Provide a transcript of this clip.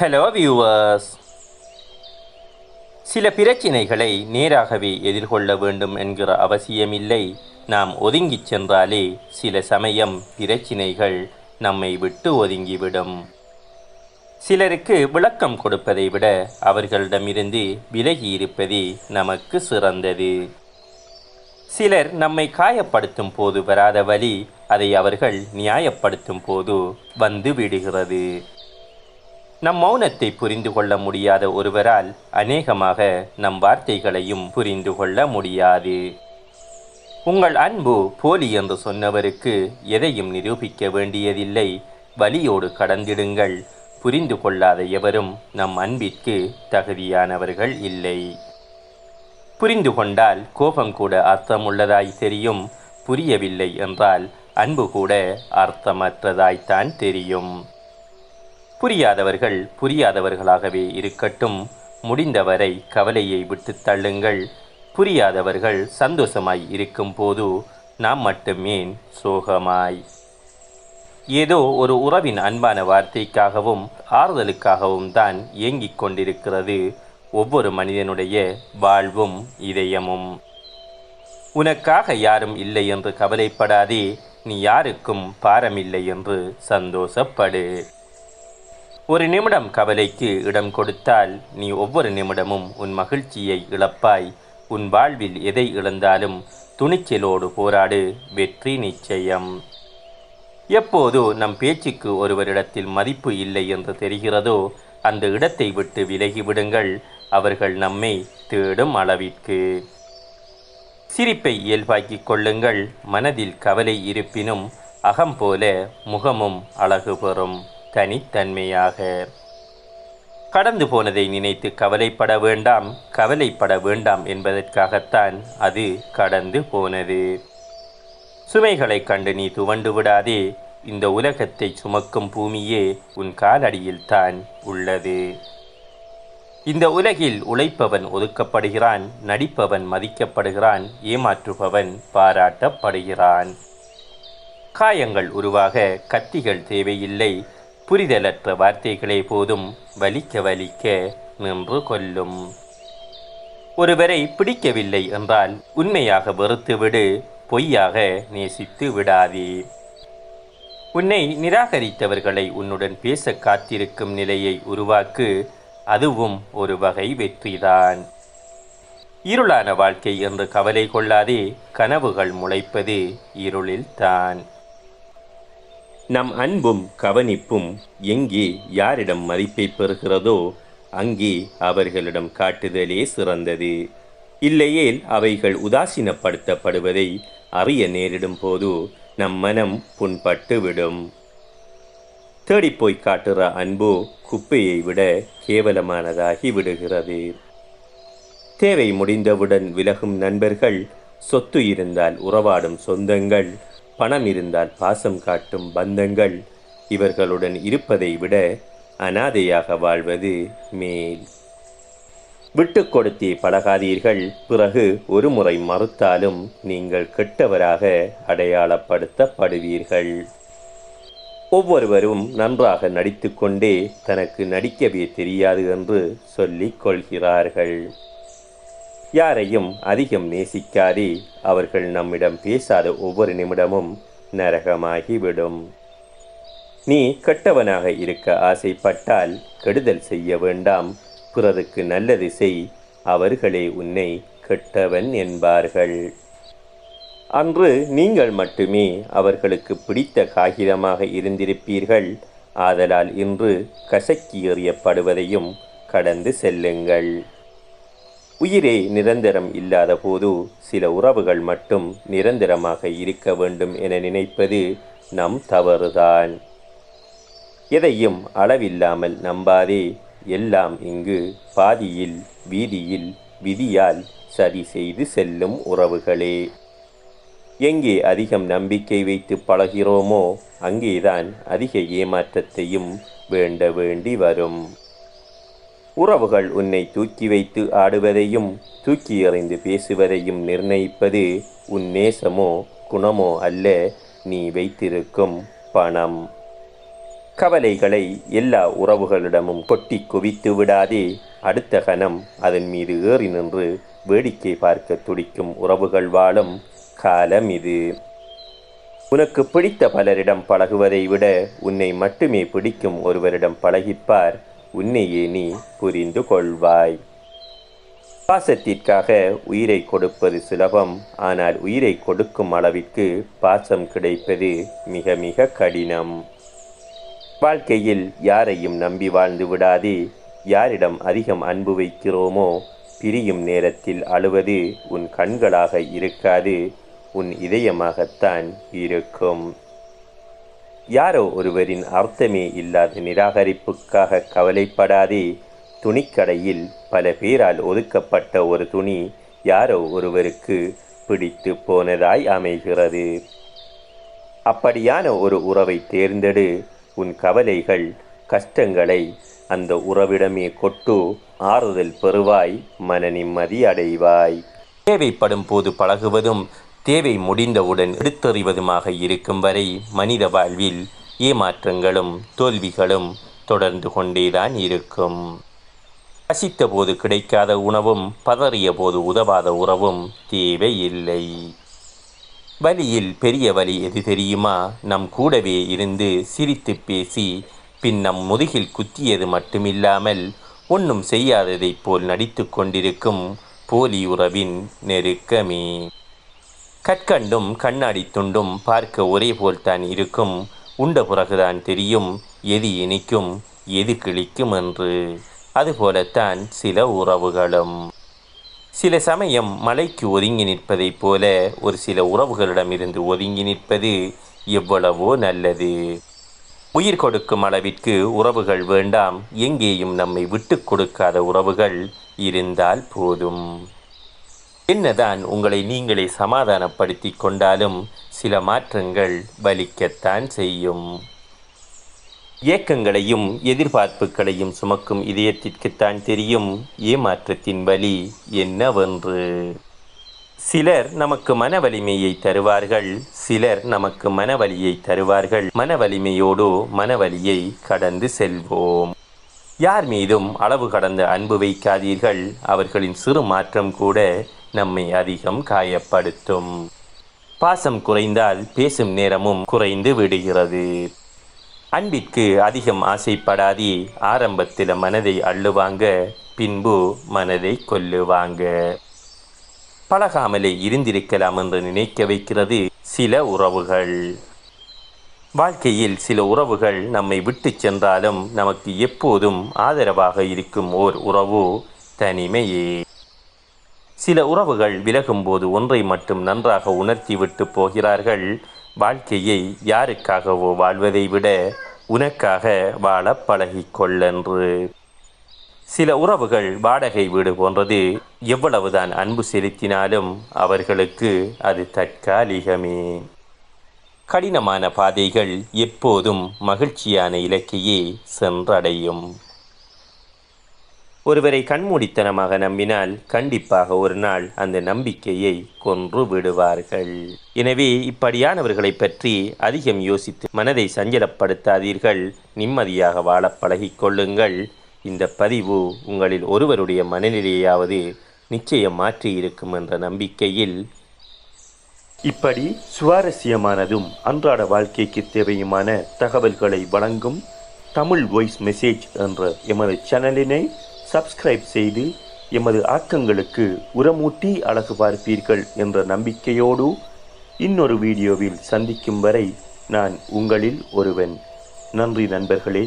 Hello viewers சில பிரச்சினைகளை நேராகவே எதிர்கொள்ள வேண்டும் என்கிற அவசியமில்லை. நாம் ஒதுங்கிச் சென்றாலே சில சமயம் பிரச்சினைகள் நம்மை விட்டு ஒதுங்கிவிடும். சிலருக்கு விளக்கம் கொடுப்பதை விட அவர்களிடமிருந்து விலகி இருப்பதே நமக்கு சிறந்தது. சிலர் நம்மை காயப்படுத்தும் போது வராத வழி அதை அவர்கள் நியாயப்படுத்தும் போது வந்து விடுகிறது. நம் மௌனத்தை புரிந்து கொள்ள முடியாத ஒருவரால் அநேகமாக நம் வார்த்தைகளையும் புரிந்து கொள்ள முடியாது. உங்கள் அன்பு போலி என்று சொன்னவருக்கு எதையும் நிரூபிக்க வேண்டியதில்லை. வலியோடு கடந்திடுங்கள். புரிந்து கொள்ளாத எவரும் நம் அன்பிற்கு தகுதியானவர்கள் இல்லை. புரிந்து கொண்டால் கோபம் கூட அர்த்தமுள்ளதாய் தெரியும். புரியவில்லை என்றால் அன்பு கூட அர்த்தமற்றதாய்த்தான் தெரியும். புரியாதவர்கள் புரியாதவர்களாகவே இருக்கட்டும் முடிந்தவரை கவலையை விட்டு தள்ளுங்கள். புரியாதவர்கள் சந்தோஷமாய் இருக்கும் போது நாம் மட்டுமே சோகமாய். ஏதோ ஒரு உறவின் அன்பான வார்த்தைக்காகவும் ஆறுதலுக்காகவும் தான் ஏங்கிக் கொண்டிருக்கிறது ஒவ்வொரு மனிதனுடைய வாழ்வும் இதயமும். உனக்காக யாரும் இல்லை என்று கவலைப்படாதே நீ யாருக்கும் பாரமில்லை என்று சந்தோஷப்படு. ஒரு நிமிடம் கவலைக்கு இடம் கொடுத்தால் நீ ஒவ்வொரு நிமிடமும் உன் மகிழ்ச்சியை இழப்பாய். உன் வாழ்வில் எதை இழந்தாலும் துணிச்சலோடு போராடு. வெற்றி நிச்சயம். எப்போதோ நம் பேச்சுக்கு ஒருவரிடத்தில் மதிப்பு இல்லை என்று தெரிகிறதோ அந்த இடத்தை விட்டு விலகிவிடுங்கள். அவர்கள் நம்மை தேடும் அளவிற்கு. சிரிப்பை இயல்பாக்கிக் கொள்ளுங்கள். மனதில் கவலை இருப்பினும் அகம் போல முகமும் அழகு பெறும். தனித்தன்மையாக. கடந்து போனதை நினைத்து கவலைப்பட வேண்டாம் கவலைப்பட வேண்டாம் என்பதற்காகத்தான் அது கடந்து போனது. சுமைகளை கண்டு நீ துவண்டு விடாதே இந்த உலகத்தை சுமக்கும் பூமியே உன் காலடியில் தான் உள்ளது. இந்த உலகில் உழைப்பவன் ஒதுக்கப்படுகிறான் நடிப்பவன் மதிக்கப்படுகிறான் ஏமாற்றுபவன் பாராட்டப்படுகிறான். காயங்கள் உருவாக கத்திகள் தேவையில்லை புரிதலற்ற வார்த்தைகளே போதும் வலிக்க வலிக்க நின்று கொல்லும் ஒருவரை பிடிக்கவில்லை என்றால் உண்மையாக வெறுத்துவிடு பொய்யாக நேசித்து விடாதே. உன்னை நிராகரித்தவர்களை உன்னுடன் பேச காத்திருக்கும் நிலையை உருவாக்கு அதுவும் ஒரு வகை வெற்றிதான். இருளான வாழ்க்கை என்று கவலை கொள்ளாதே கனவுகள் முளைப்பது இருளில்தான். நம் அன்பும் கவனிப்பும் எங்கே யாரிடம் மதிப்பை பெறுகிறதோ அங்கே அவர்களிடம் காட்டுதலே சிறந்தது. இல்லையேல் அவைகள் உதாசீனப்படுத்தப்படுவதை அறிய நேரிடும் போது நம் மனம் புண்பட்டுவிடும். தேடிப்போய் காட்டுற அன்பு குப்பையை விட கேவலமானதாகி விடுகிறது. தேவை முடிந்தவுடன் விலகும் நண்பர்கள் சொத்து இருந்தால் உறவாடும் சொந்தங்கள் பணம் இருந்தால் பாசம் காட்டும் பந்தங்கள் இவர்களுடன் இருப்பதை விட அனாதையாக வாழ்வது மேல். விட்டு கொடுத்தே பழகாதீர்கள். பிறகு ஒரு முறை மறுத்தாலும் நீங்கள் கெட்டவராக அடையாளப்படுத்தப்படுவீர்கள். ஒவ்வொருவரும் நன்றாக நடித்துக்கொண்டே தனக்கு நடிக்கவே தெரியாது என்று சொல்லிக் கொள்கிறார்கள். யாரையும் அதிகம் நேசிக்காதே. அவர்கள் நம்மிடம் பேசாத ஒவ்வொரு நிமிடமும் நரகமாகிவிடும். நீ கெட்டவனாக இருக்க ஆசைப்பட்டால் கெடுதல் செய்ய வேண்டாம். பிறருக்கு நல்லது செய். அவர்களே உன்னை கெட்டவன் என்பார்கள். அன்று நீங்கள் மட்டுமே அவர்களுக்கு பிடித்த காகிதமாக இருந்திருப்பீர்கள். ஆதலால் இன்று கசக்கி எறியப்படுவதையும் கடந்து செல்லுங்கள். உயிரே நிரந்தரம் இல்லாத போது சில உறவுகள் மட்டும் நிரந்தரமாக இருக்க வேண்டும் என நினைப்பது நம் தவறுதான். எதையும் அளவில்லாமல் நம்பாதே. எல்லாம் இங்கு பாதியில் வீதியில் விதியால் சரி செய்து செல்லும் உறவுகளே. எங்கே அதிகம் நம்பிக்கை வைத்து பழகிறோமோ அங்கேதான் அதிக ஏமாற்றத்தையும் வேண்ட வேண்டி வரும். உறவுகள் உன்னை தூக்கி வைத்து ஆடுவதையும் தூக்கி எறிந்து பேசுவதையும் நிர்ணயிப்பது உன் நேசமோ குணமோ அல்ல நீ வைத்திருக்கும் பணம். கவலைகளை எல்லா உறவுகளிடமும் கொட்டி குவித்து விடாதே. அடுத்த கணம் அதன் மீது ஏறி நின்று வேடிக்கை பார்க்க துடிக்கும் உறவுகள் வாழும் காலம் இது. உனக்கு பிடித்த பலரிடம் பழகுவதை விட உன்னை மட்டுமே பிடிக்கும் ஒருவரிடம் பழகிப்பார். உன்னையே நீ புரிந்து கொள்வாய். பாசத்திற்காக உயிரை கொடுப்பது சுலபம். ஆனால் உயிரை கொடுக்கும் அளவிற்கு பாசம் கிடைப்பது மிக மிக கடினம். வாழ்க்கையில் யாரையும் நம்பி வாழ்ந்து விடாதே. யாரிடம் அதிகம் அன்பு வைக்கிறோமோ பிரியும் நேரத்தில் அழுவது உன் கண்களாக இருக்காது. உன் இதயமாகத்தான் இருக்கும். யாரோ ஒருவரின் அர்த்தமே இல்லாத நிராகரிப்புக்காக கவலைப்படாதே. துணிக்கடையில் பல பேரால் ஒதுக்கப்பட்ட ஒரு துணி யாரோ ஒருவருக்கு பிடித்து போனதாய் அமைகிறது. அப்படியான ஒரு உறவை தேர்ந்தெடு. உன் கவலைகள் கஷ்டங்களை அந்த உறவிடமே கொட்டு. ஆறுதல் பெறுவாய் மன நிம்மதி அடைவாய். தேவைப்படும் போது பழகுவதும் தேவை முடிந்தவுடன் எடுத்தறிவதுமாக இருக்கும் வரை மனித வாழ்வில் ஏமாற்றங்களும் தோல்விகளும் தொடர்ந்து கொண்டேதான் இருக்கும். பசித்த போது கிடைக்காத உணவும் பதறிய போது உதவாத உறவும் தேவையில்லை. வலியில் பெரிய வலி எது தெரியுமா? நம் கூடவே இருந்து சிரித்து பேசி பின் நம் முதுகில் குத்தியது மட்டுமில்லாமல் ஒன்றும் செய்யாததைப் போல் நடித்து கொண்டிருக்கும் போலி உறவின் நெருக்கமே. கற்கண்டும் கண்ணாடி துண்டும் பார்க்க ஒரே போல்தான் இருக்கும். உண்ட பிறகுதான் தெரியும் எது இனிக்கும் எது கிழிக்கும் என்று. அதுபோலத்தான் சில உறவுகளும். சில சமயம் மலைக்கு ஒதுங்கி நிற்பதைப் போல ஒரு சில உறவுகளிடமிருந்து ஒதுங்கி நிற்பது எவ்வளவோ நல்லது. உயிர் கொடுக்கும் அளவிற்கு உறவுகள் வேண்டாம் எங்கேயும் நம்மை விட்டு கொடுக்காத உறவுகள் இருந்தால் போதும். என்னதான் உங்களை நீங்களே சமாதானப்படுத்தி கொண்டாலும் சில மாற்றங்கள் வலிக்கத்தான் செய்யும். ஏக்கங்களையும் எதிர்பார்ப்புகளையும் சுமக்கும் இதயத்திற்குத்தான் தெரியும் ஏமாற்றத்தின் வலி என்னவென்று. சிலர் நமக்கு மன வலிமையை தருவார்கள் சிலர் நமக்கு மனவலியை தருவார்கள். மன வலிமையோடு மனவலியை கடந்து செல்வோம். யார் மீதும் அளவு கடந்த அன்பு வைக்காதீர்கள் அவர்களின் சிறு மாற்றம் கூட நம்மை அதிகம் காயப்படுத்தும். பாசம் குறைந்தால் பேசும் நேரமும் குறைந்து விடுகிறது. அன்பிற்கு அதிகம் ஆசைப்படாதே ஆரம்பத்தில் மனதை அள்ளுவாங்க பின்பு மனதை கொல்லுவாங்க. பழகாமலே இருந்திருக்கலாம் என்று நினைக்க வைக்கிறது சில உறவுகள். வாழ்க்கையில் சில உறவுகள் நம்மை விட்டு சென்றாலும் நமக்கு எப்போதும் ஆதரவாக இருக்கும் ஓர் உறவு தனிமையே. சில உறவுகள் விலகும்போது ஒன்றை மட்டும் நன்றாக உணர்த்திவிட்டு போகிறார்கள். வாழ்க்கையை யாருக்காகவோ வாழ்வதை விட உனக்காக வாழ பழகிக்கொள்ளென்று சில உறவுகள் வாடகை வீடு போன்றது. எவ்வளவுதான் அன்பு செலுத்தினாலும் அவர்களுக்கு அது தற்காலிகமே. கடினமான பாதைகள் எப்போதும் மகிழ்ச்சியான இலக்கையே சென்றடையும். ஒருவரை கண்மூடித்தனமாக நம்பினால் கண்டிப்பாக ஒரு நாள் அந்த நம்பிக்கையை கொன்று விடுவார்கள். எனவே இப்படியானவர்களை பற்றி அதிகம் யோசித்து மனதை சஞ்சலப்படுத்தாதீர்கள். நிம்மதியாக வாழ பழகிக்கொள்ளுங்கள் இந்த பதிவு உங்களில் ஒருவருடைய மனநிலையாவது நிச்சயம் மாற்றி இருக்கும் என்ற நம்பிக்கையில். இப்படி சுவாரஸ்யமானதும் அன்றாட வாழ்க்கைக்கு தேவையுமான தகவல்களை வழங்கும் தமிழ் வாய்ஸ் மெசேஜ் என்ற எமது சேனலினை சப்ஸ்கிரைப் செய்து எமது ஆக்கங்களுக்கு உரமூட்டி அழகு பார்ப்பீர்கள் என்ற நம்பிக்கையோடு இன்னொரு வீடியோவில் சந்திக்கும் வரை நான் உங்களில் ஒருவன். நன்றி நண்பர்களே.